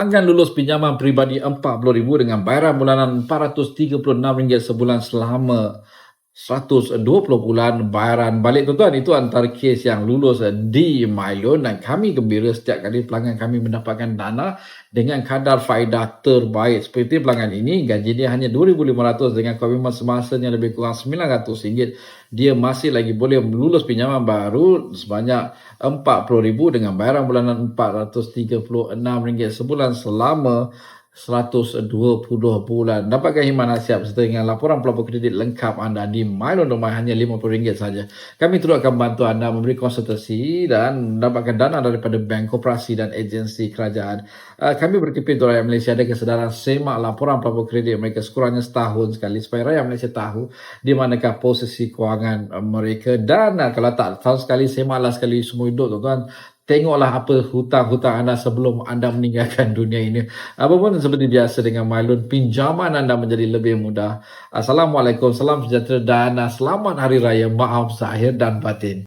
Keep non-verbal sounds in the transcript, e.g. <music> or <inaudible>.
Pelanggan lulus pinjaman peribadi RM40,000 dengan bayaran bulanan RM436 sebulan selama 120 bulan bayaran balik. Tuan-tuan itu antara kes yang lulus di MyLoan dan kami gembira setiap kali pelanggan kami mendapatkan dana dengan kadar faedah terbaik. Seperti pelanggan ini gaji dia hanya RM2,500 dengan komitmen semasanya lebih kurang RM900 dia masih lagi boleh lulus pinjaman baru sebanyak RM40,000 dengan bayaran bulanan RM436 sebulan selama 120 bulan. Dapatkan himan nasihat serta dengan laporan pelapor kredit lengkap anda di Mylon Rumah hanya RM50 saja. Kami terus akan bantu anda memberi konsultasi dan mendapatkan dana daripada bank, koperasi dan agensi kerajaan. Uh, kami berkeping untuk rakyat Malaysia ada kesedaran semak laporan pelapor kredit mereka sekurangnya setahun sekali supaya rakyat Malaysia tahu di manakah posisi kewangan mereka dan uh, kalau tak tahu sekali semaklah sekali semua hidup tuan-tuan tengoklah apa hutang-hutang anda sebelum anda meninggalkan <laughs> dunia ini. Apapun seperti biasa dengan Mylon, pinjaman anda menjadi lebih mudah. Assalamualaikum, salam sejahtera dan selamat Hari Raya. Maaf zahir dan batin.